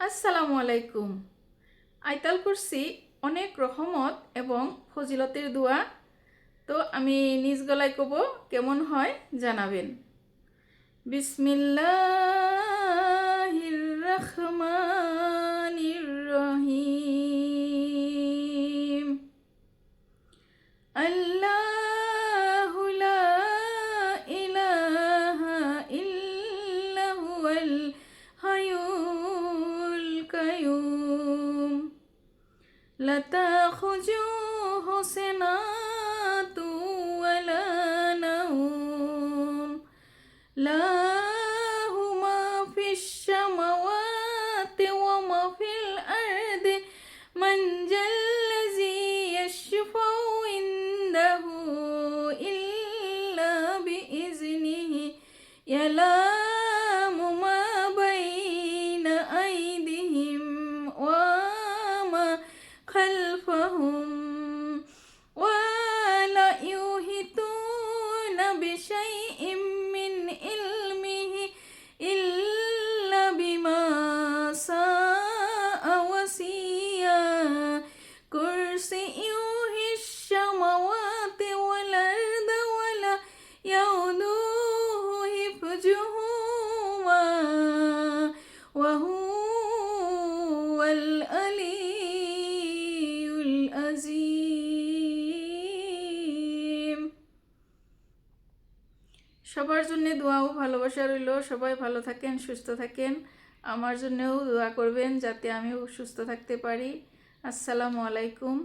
আসসালামু আলাইকুম। আইতাল করছি অনেক রহমত এবং ফজিলতের দোয়া। তো আমি নিজ গলায় কব, কেমন হয় জানাবেন। বিসমিল্লাহির রহমানির রহিম। আল্লাহু ইলাহা ইল্লা হুয়াল القيوم لا تأخذه سنة ولا نوم لا هما في السماوات وما في الأرض بشيء من علمه إلا بما شاء وسيا كرسيه السماوات والأرض ولا يؤوده حفظهما. وهو العلي العظيم সবার জন্য দোয়া ও ভালোবাসা রইল। সবাই ভালো থাকেন, সুস্থ থাকেন। আমার জন্যেও দোয়া করবেন যাতে আমিও সুস্থ থাকতে পারি। আসসালামু আলাইকুম।